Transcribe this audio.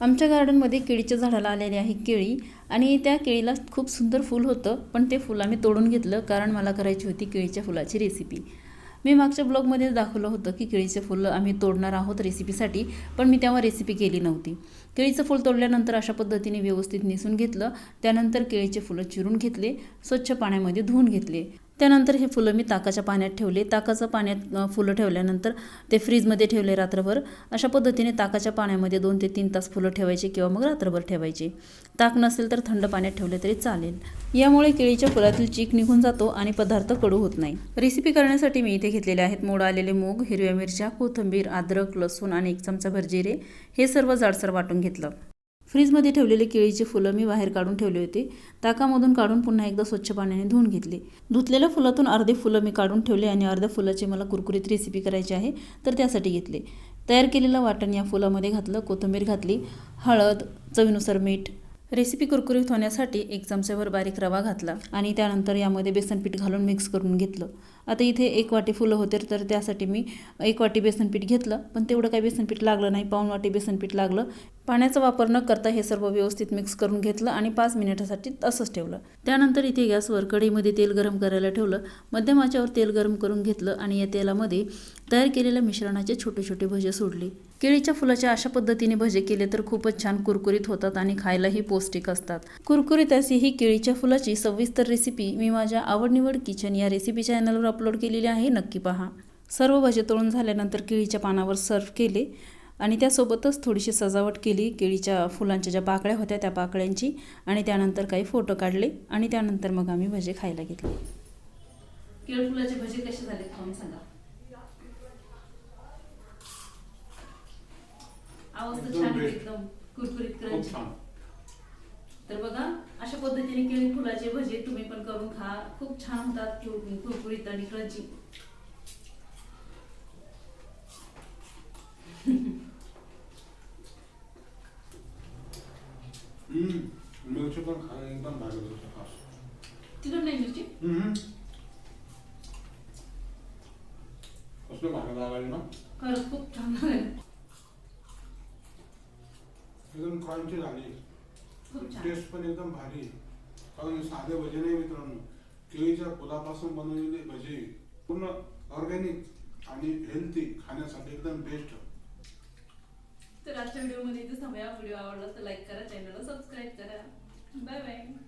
आमच्या गार्डनमध्ये केळीच्या झाडाला आलेली आहे केळी आणि त्या केळीला खूप सुंदर फूल होतं पण ते फूल आम्ही तोडून घेतलं कारण मला करायची होती केळीच्या फुलाची रेसिपी मी मागच्या ब्लॉगमध्ये दाखवलं होतं की केळीचे फुलं आम्ही तोडणार आहोत रेसिपीसाठी पण मी तेव्हा रेसिपी केली नव्हती. केळीचं फूल तोडल्यानंतर अशा पद्धतीने व्यवस्थित निसून घेतलं त्यानंतर केळीचे फुलं चिरून घेतले स्वच्छ पाण्यामध्ये धुवून घेतले. त्यानंतर हे फुलं मी ताकाच्या पाण्यात ठेवले. ताकाचं पाण्यात फुलं ठेवल्यानंतर ते फ्रीजमध्ये ठेवले रात्रभर. अशा पद्धतीने ताकाच्या पाण्यामध्ये दोन ते तीन तास फुलं ठेवायचे किंवा मग रात्रभर ठेवायचे. ताक नसेल तर थंड पाण्यात ठेवले तरी चालेल. यामुळे केळीच्या फुलातील चीक निघून जातो आणि पदार्थ कडू होत नाही. रेसिपी करण्यासाठी मी इथे घेतलेले आहेत मोड आलेले मूग हिरव्या मिरच्या कोथिंबीर अद्रक लसूण आणि एक चमचा भरजिरे. हे सर्व जाडसर वाटून घेतलं. फ्रीजमध्ये ठेवलेले केळीची फुलं मी बाहेर काढून ठेवले होते. ताकामधून काढून पुन्हा एकदा स्वच्छ पाण्याने धुवून घेतले. धुतलेल्या फुलातून अर्धे फुलं मी काढून ठेवले आणि अर्ध्या फुलाची मला कुरकुरीत रेसिपी करायची आहे तर त्यासाठी घेतले. तयार केलेलं वाटण या फुलामध्ये घातलं कोथिंबीर घातली हळद चवीनुसार मीठ रेसिपी कुरकुरीत होण्यासाठी एक चमच्याभर बारीक रवा घातला आणि त्यानंतर यामध्ये बेसनपीठ घालून मिक्स करून घेतलं. आता इथे एक वाटी फुलं होते तर त्यासाठी मी एक वाटी बेसनपीठ घेतलं पण तेवढं काही बेसनपीठ लागलं नाही पाऊण वाटी बेसनपीठ लागलं. पाण्याचा वापर न करता हे सर्व व्यवस्थित मिक्स करून घेतलं आणि पाच मिनिटासाठी तसंच ठेवलं. त्यानंतर इथे गॅसवर कढईमध्ये तेल गरम करायला ठेवलं. मध्यम आचेवर तेल गरम करून घेतलं आणि या तेलामध्ये तयार केलेल्या मिश्रणाचे छोटे छोटे भजे सोडले. केळीच्या फुलाच्या अशा पद्धतीने भजे केले तर खूपच छान कुरकुरीत होतात आणि खायलाही पौष्टिक असतात. कुरकुरीत अशी ही केळीच्या फुलाची सविस्तर रेसिपी मी माझ्या आवडनिवड किचन या रेसिपी चॅनलवर अपलोड केलेली आहे. नक्की पहा. सर्व भजे तळून झाल्यानंतर केळीच्या पानावर सर्व केले आणि त्यासोबतच थोडीशी सजावट केली. केळीच्या फुलांच्या ज्या पाकळ्या होत्या त्या पाकळ्यांची आणि त्यानंतर काही फोटो काढले आणि त्यानंतर मग आम्ही भजे खायला घेतले. केळफुलाचे भजे कसे झाले खाऊन सांगा. आवाज तर एकदम छान आहे, best. एकदम कुरकुरीत खूप क्रंची छान तर बघा अशा पद्धतीने केळी फुलाचे भजे तुम्ही पण करून खा. खूप छान होतात कुर- कुरकुरीत आणि क्रंची हम्म मिरची पण खा एकदम भारी होतं खास तिखट नाही मिरची? हम्म. कसलं भारी लागायला ना? खरंच खूप छान लागेल. क्रंची झाली टेस्ट पण एकदम भारी. कारण साधे भजे नाही मित्रांनो. केळीच्या फुलापासून बनवलेले भजे. पूर्ण ऑर्गॅनिक आणि हेल्थी खाण्यासाठी एकदम बेस्ट तर आजच्या व्हिडिओमध्ये इथेच थांबूया. व्हिडिओ आवडला तर लाईक करा चॅनलला सबस्क्राईब करा. Bye bye